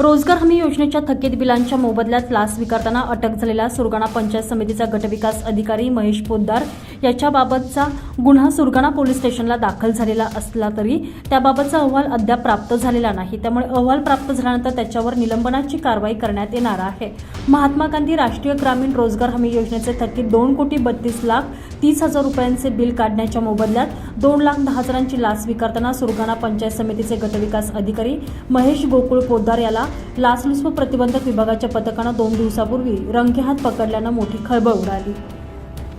रोजगार हमी योजनेच्या थकीत बिलांच्या मोबदल्यात लाच स्वीकारताना अटक झालेला सुरगाणा पंचायत समितीचा गटविकास अधिकारी महेश पोद्दार याच्याबाबतचा गुन्हा सुरगाणा पोलीस स्टेशनला दाखल झालेला असला तरी त्याबाबतचा अहवाल अद्याप प्राप्त झालेला नाही. त्यामुळे अहवाल प्राप्त झाल्यानंतर त्याच्यावर निलंबनाची कारवाई करण्यात येणार आहे. महात्मा गांधी राष्ट्रीय ग्रामीण रोजगार हमी योजनेचे थकीत दोन कोटी बत्तीस लाख तीस हजार रुपयांचे बिल काढण्याच्या मोबदल्यात दोन लाख दहा हजारांची लाच स्वीकारताना सुरगाणा पंचायत समितीचे गटविकास अधिकारी महेश गोकुळ पोद्दार याला लाचलुचपत प्रतिबंधक विभागाच्या पथकानं दोन दिवसापूर्वी रंगेहात पकडल्यानं मोठी खळबळ उडाली.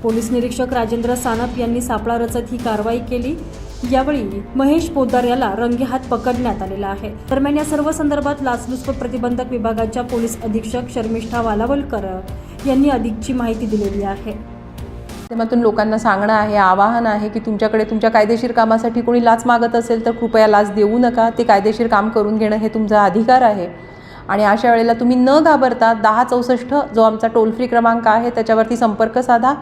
पोलीस निरीक्षक राजेंद्र सानप यांनी सापळा रचत ही कारवाई केली. यावेळी महेश पोद्दार याला रंगेहात पकडण्यात आलेला आहे. दरम्यान या सर्व संदर्भात लाचलुचपत प्रतिबंधक विभागाच्या पोलीस अधीक्षक शर्मिष्ठा वालावलकर यांनी अधिकची माहिती दिलेली आहे. माध्यमातून लोकांना सांगणं आहे आवाहन आहे की तुमच्याकडे तुमच्या कायदेशीर कामासाठी कोणी लाच मागत असेल तर कृपया लाच देऊ नका. ते कायदेशीर काम करून घेणं हे तुमचा अधिकार आहे. आणि अशा वेळेला तुम्ही न घाबरता दहा चौसष्ट जो आमचा टोल फ्री क्रमांक आहे त्याच्यावरती संपर्क साधा.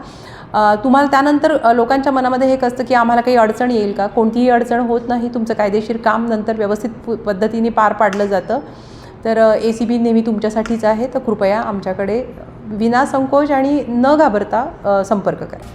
तुम्हाला त्यानंतर लोकांच्या मनामध्ये हे कसतं की आम्हाला काही अडचण येईल का? कोणतीही अडचण होत नाही. तुमचं कायदेशीर काम नंतर व्यवस्थित पद्धतीने पार पाडलं जातं. तर ए सी बी नेहमी तुमच्यासाठीच आहे. तर कृपया आमच्याकडे विनासंकोच आणि न घाबरता संपर्क करा.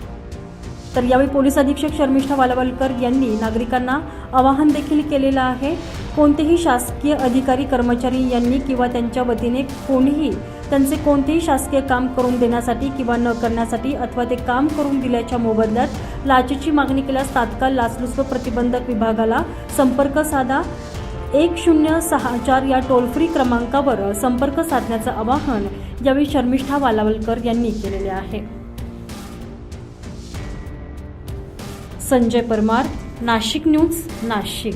तर यावेळी पोलीस अधीक्षक शर्मिष्ठा वालावलकर यांनी नागरिकांना आवाहन देखील केलेलं आहे. कोणतेही शासकीय अधिकारी कर्मचारी यांनी किंवा त्यांच्या वतीने कोणीही त्यांचे कोणतेही शासकीय काम करून देण्यासाठी किंवा न करण्यासाठी अथवा ते काम करून दिल्याच्या मोबदल्यात लाचेची मागणी केल्यास तात्काळ लाचलुचपत प्रतिबंधक विभागाला संपर्क साधा. एक शून्य सहा चार या टोल फ्री क्रमांकावर संपर्क साधण्याचं आवाहन यावेळी शर्मिष्ठा वालावलकर यांनी केलेले आहे. संजय परमार नाशिक न्यूज नाशिक.